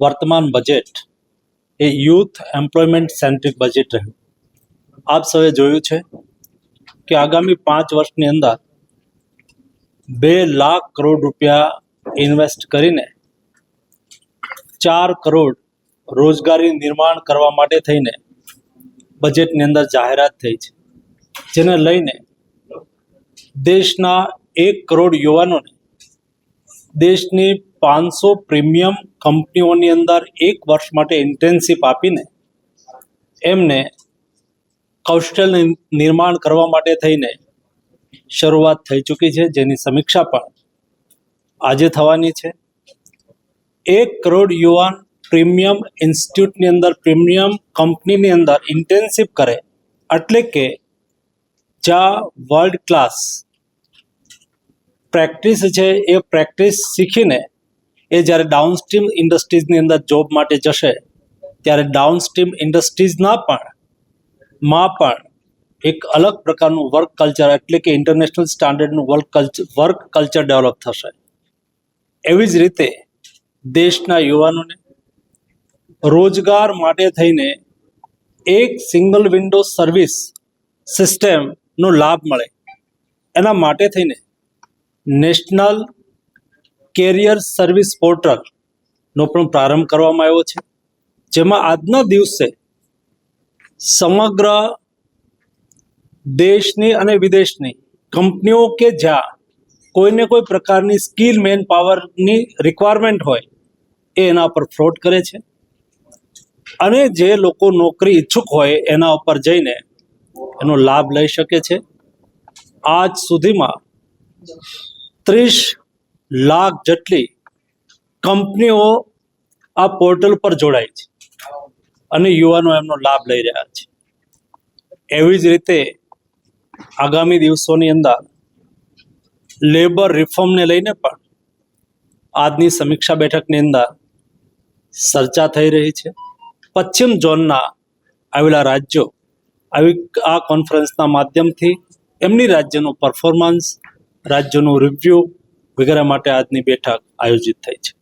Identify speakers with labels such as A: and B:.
A: વર્તમાન બજેટ એ youth employment centric budget રહ્યું. આપ સૌએ જોયું છે કે આગામી પાંચ વર્ષની અંદર બે લાખ કરોડ રૂપિયા ઇન્વેસ્ટ કરીને ચાર કરોડ રોજગારી નિર્માણ કરવા માટે થઈને બજેટની અંદર જાહેરાત થઈ છે. જેને લઈને દેશના એક કરોડ યુવાનોને દેશની પાંચસો પ્રીમિયમ કંપનીઓની અંદર એક વર્ષ માટે ઇન્ટર્નશીપ આપીને એમને કૌશલ નિર્માણ કરવા માટે થઈને શરૂઆત થઈ ચૂકી છે. જેની સમીક્ષા પણ આજે થવાની છે. એક કરોડ યુવાન પ્રીમિયમ ઇન્સ્ટિટ્યૂટની અંદર, પ્રીમિયમ કંપનીની અંદર ઇન્ટર્નશીપ કરે એટલે કે જ્યાં વર્લ્ડ ક્લાસ પ્રેક્ટિસ છે. એ પ્રેક્ટિસ શીખીને એ જ્યારે ડાઉનસ્ટ્રીમ ઇન્ડસ્ટ્રીઝની અંદર જોબ માટે જશે, ત્યારે ડાઉનસ્ટ્રીમ ઇન્ડસ્ટ્રીઝના પણ, માં પણ એક અલગ પ્રકારનું વર્ક કલ્ચર એટલે કે international સ્ટાન્ડર્ડનું work culture work culture develop થશે. એવી જ રીતે દેશના યુવાનોને રોજગાર માટે થઈને એક સિંગલ વિન્ડો સર્વિસ સિસ્ટમનો લાભ મળે. એના માટે થઈને નેશનલ કેરિયર સર્વિસ પોર્ટલનો પણ પ્રારંભ કરવામાં આવ્યો છે. જેમાં આજના દિવસે સમગ્ર દેશની અને વિદેશની કંપનીઓ કે જ્યાં કોઈને કોઈ પ્રકારની સ્કિલ મેન પાવરની રિક્વાયરમેન્ટ હોય, એ એના પર ફ્રોડ કરે છે. અને જે લોકો નોકરી ઈચ્છુક હોય, એના ઉપર જઈને એનો લાભ લઈ શકે છે. આજ સુધીમાં ત્રીસ લાખ જેટલી કંપનીઓ આ પોર્ટલ પર જોડાય છે અને યુવાનો એમનો લાભ લઈ રહ્યા છે. એવી જ રીતે આગામી દિવસોની અંદર લેબર રિફોર્મને લઈને પણ આજની સમીક્ષા બેઠકની અંદર ચર્ચા થઈ રહી છે. પશ્ચિમ ઝોનના આવેલા રાજ્યો આવી આ કોન્ફરન્સના માધ્યમથી એમની રાજ્યનું પરફોર્મન્સ રાજ્યનું રિવ્યુ વગેરે માટે આજની બેઠક આયોજિત થઈ છે.